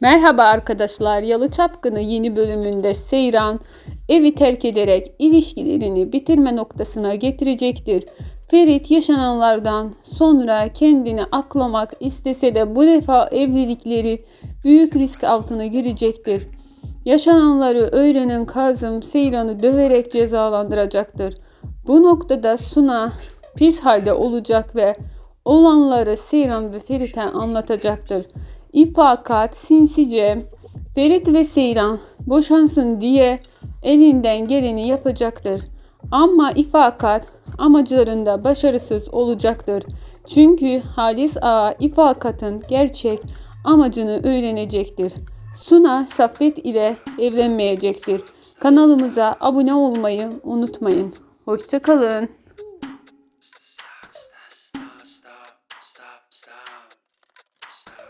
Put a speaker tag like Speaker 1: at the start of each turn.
Speaker 1: Merhaba arkadaşlar. Yalı Çapkını yeni bölümünde Seyran evi terk ederek ilişkilerini bitirme noktasına getirecektir. Ferit yaşananlardan sonra kendini aklamak istese de bu defa evlilikleri büyük risk altına girecektir. Yaşananları öğrenen Kazım Seyran'ı döverek cezalandıracaktır. Bu noktada Suna pis halde olacak ve olanları Seyran ve Ferit'e anlatacaktır. İfakat sinsice Ferit ve Seyran boşansın diye elinden geleni yapacaktır. Ama ifakat amaclarında başarısız olacaktır. Çünkü Halis Ağa ifakatın gerçek amacını öğrenecektir. Suna Saffet ile evlenmeyecektir. Kanalımıza abone olmayı unutmayın. Hoşçakalın.
Speaker 2: stop, stop, stop,